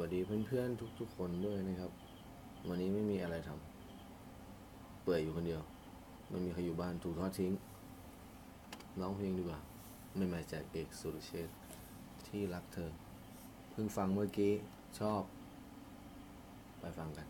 วัสดีเพื่อนๆทุกๆคนด้วยนะครับ วันนี้ไม่มีอะไรทำเปื่อยอยู่คนเดียว ไม่มีใครอยู่บ้านถูกทอดทิ้งร้องเพลงดีกว่าไม่มาจากเอกสุรเชษที่รักเธอ เพิ่งฟังเมื่อกี้ชอบ ไปฟังกัน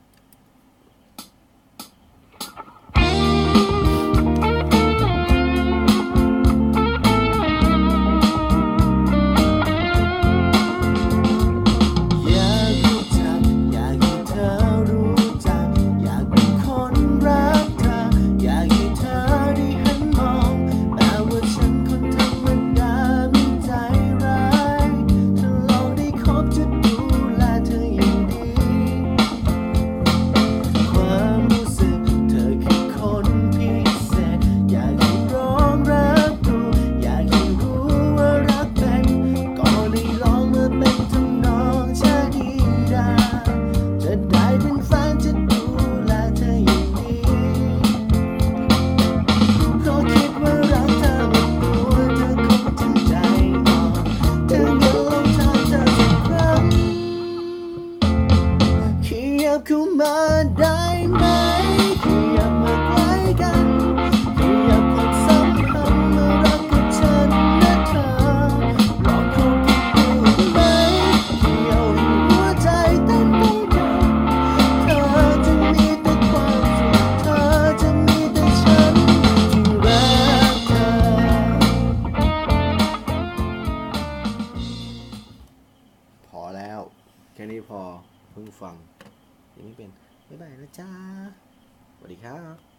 ยับเข้ามาได้ไหมขยับมาใกล้กันขยับความสัมพันธ์มารักกับฉันนะเธอลองคบกันดูไหมขยับให้หัวใจเต้นไปกันเธอจะมีแต่ความสุขเธอจะมีแต่ฉันที่รักเธอ พอแล้ว แค่นี้พอเพิ่งฟัง ยังไม่เป็นบ๊ายบายนะจ้าสวัสดีครับ